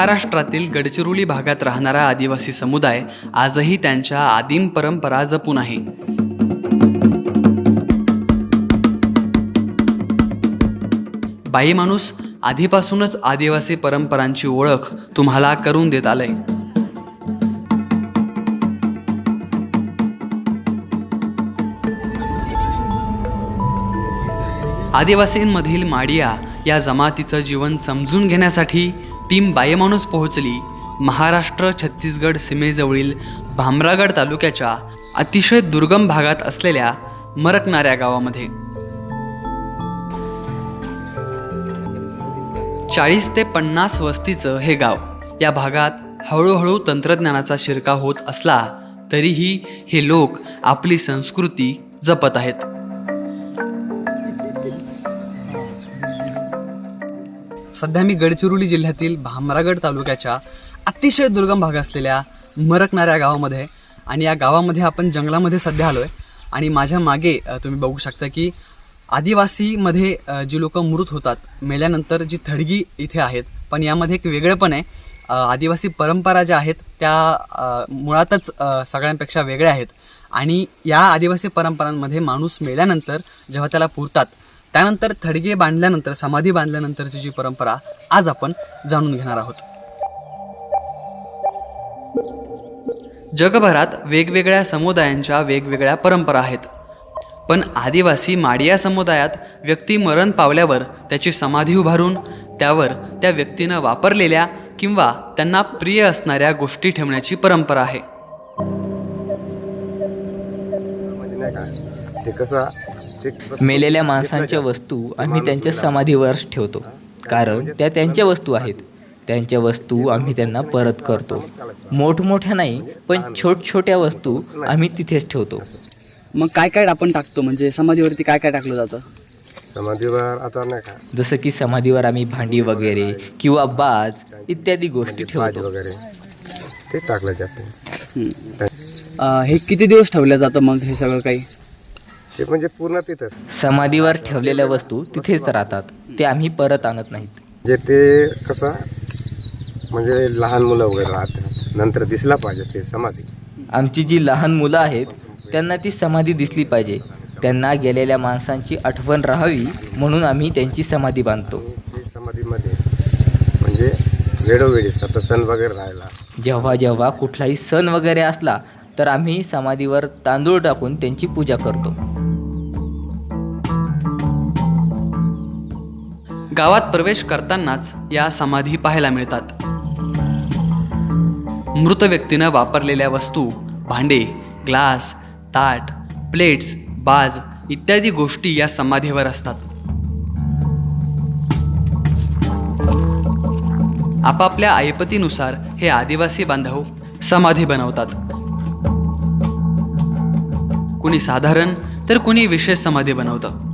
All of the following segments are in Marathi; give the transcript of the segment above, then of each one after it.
महाराष्ट्रातील गडचिरोली भागात राहणारा आदिवासी समुदाय आजही त्यांच्या आदिम परंपरा जपून आहे. बाई माणूस आधीपासूनच आदिवासी परंपरांची ओळख तुम्हाला करून देत आलंय. आदिवासींमधील माडिया या जमातीचं जीवन समजून घेण्यासाठी टीम बायमाणूस पोहोचली. महाराष्ट्र छत्तीसगड सीमेजवळील भामरागड तालुक्याच्या अतिशय दुर्गम भागात असलेल्या मरकणाऱ्या गावामध्ये. चाळीस ते पन्नास वस्तीचं हे गाव या भागात हळूहळू तंत्रज्ञानाचा शिरकाव होत असला तरीही हे लोक आपली संस्कृती जपत आहेत. सध्या मी गडचिरोली जिल्ह्यातील भामरागड तालुक्याच्या अतिशय दुर्गम भाग असलेल्या मरकणाऱ्या गावामध्ये आणि या गावामध्ये आपण जंगलामध्ये सध्या आलो आहे आणि माझ्या मागे तुम्ही बघू शकता की आदिवासीमध्ये जी लोक मृत होतात मेल्यानंतर जी थडगी इथे आहेत पण यामध्ये एक वेगळेपण आहे. आदिवासी परंपरा ज्या आहेत त्या मुळातच सगळ्यांपेक्षा वेगळ्या आहेत. आणि या आदिवासी परंपरांमध्ये माणूस मेल्यानंतर जेव्हा त्याला पुरतात त्यानंतर थडगे बांधल्यानंतर समाधी बांधल्यानंतरची जी परंपरा आज आपण जाणून घेणार आहोत. जगभरात वेगवेगळ्या समुदायांच्या वेगवेगळ्या परंपरा आहेत. पण आदिवासी माडिया समुदायात व्यक्ती मरण पावल्यावर त्याची समाधी उभारून त्यावर त्या व्यक्तीनं वापरलेल्या किंवा त्यांना प्रिय असणाऱ्या गोष्टी ठेवण्याची परंपरा आहे. ते कसं मेलेल्या माणसांच्या वस्तू आम्ही त्यांच्या समाधीवर ठेवतो. कारण त्या त्यांच्या वस्तू आहेत. त्यांच्या वस्तू आम्ही त्यांना परत करतो. मोठमोठ्या नाही पण छोट छोट्या वस्तू आम्ही तिथेच ठेवतो. मग काय काय आपण टाकतो? म्हणजे समाधीवरती काय काय टाकलं जातं? समाधीवर आता नाही का? जसं की समाधीवर आम्ही भांडी वगैरे किंवा बाज इत्यादी गोष्टी भाजी ठेवतो. वगैरे. ते टाकलं जाते. हे किती दिवस ठेवलं जातं मग हे सगळं काही? ते म्हणजे पूर्ण तिथंच. समाधीवर ठेवलेल्या वस्तू तिथेच राहतात. ते आम्ही परत आणत नाहीत. जे ते कसं म्हणजे लहान मुलं वगैरे राहतात. नंतर दिसला पाहिजे ते समाधी. आमची जी लहान मुलं आहेत त्यांना ती समाधी दिसली पाहिजे. त्यांना गेलेल्या माणसांची आठवण राहावी म्हणून आम्ही त्यांची समाधी बांधतो. ते समाधीमध्ये म्हणजे वेळोवेळी सण वगैरे राहिला जेव्हा जेव्हा कुठलाही सण वगैरे असला तर आम्ही समाधीवर तांदूळ टाकून त्यांची पूजा करतो. गावात प्रवेश करतानाच या समाधी पाहायला मिळतात. मृत व्यक्तीनं वापरलेल्या वस्तू भांडे ग्लास ताट प्लेट्स बाज इत्यादी गोष्टी या समाधीवर असतात. आपापल्या ऐपतीनुसार हे आदिवासी बांधव समाधी बनवतात. कुणी साधारण तर कुणी विशेष समाधी बनवतं.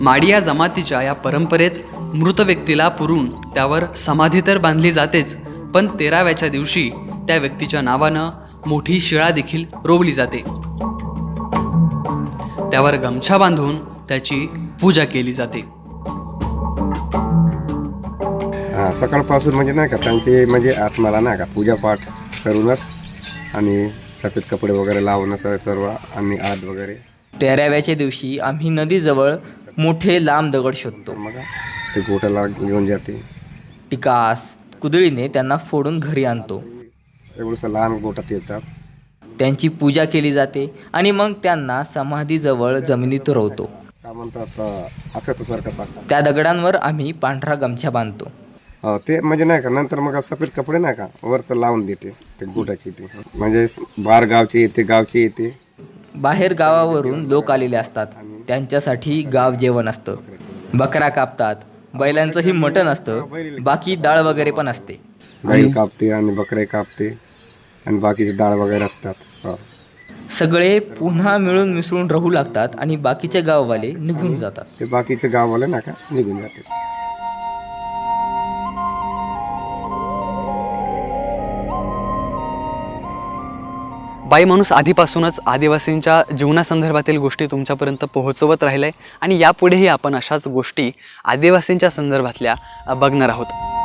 माडिया जमातीच्या या परंपरेत मृत व्यक्तीला पुरून त्यावर समाधी तर बांधली जातेच पण तेराव्याच्या दिवशी त्या व्यक्तीच्या नावानं मोठी शिळा देखील रोवली जाते. त्यावर गमछा बांधून त्याची पूजा केली जाते. हां सकाळपासून म्हणजे नाही का त्यांचे म्हणजे आत्माला नाही का पूजापाठ करूनच आणि सफेद कपडे वगैरे लावून असं सर्व आणि आद वगैरे. तेराव्याच्या दिवशी आम्ही नदीजवळ मोठे लांब दगड शोधतो. मग ते गोट्याला घेऊन जाते. टिकास कुदळीने त्यांना फोडून घरी आणतो. एवढंसं लहान गोटात येतात. त्यांची पूजा केली जाते आणि मग त्यांना समाधीजवळ जमिनीत रोवतो. काय म्हणतात अक्षतासारखं सांगतात. त्या दगडांवर आम्ही पांढरा गमछा बांधतो. हो ते म्हणजे नाही का नंतर मग सफेद कपडे नाही का वर तर लावून देते ते गोटाची ते. म्हणजे बाहेर गावची येते गावची येते. बाहेर गावावरून लोक आलेले असतात. त्यांच्यासाठी गाव जेवण असतं. बकरा कापतात. बैलांचंही मटण असतं. बाकी डाळ वगैरे पण असते. गाई कापते आणि बकरे कापते. आणि बाकीचे डाळ वगैरे असतात. हो. सगळे पुन्हा मिळून मिसळून राहू लागतात आणि बाकीचे गाववाले निघून जातात. ते बाकीचे गाववाले नाही का निघून जाते बाई माणूस आधीपासूनच आदिवासींच्या जीवनासंदर्भातील गोष्टी तुमच्यापर्यंत पोहोचवत राहिलं आहे आणि यापुढेही आपण अशाच गोष्टी आदिवासींच्या संदर्भातल्या बघणार आहोत.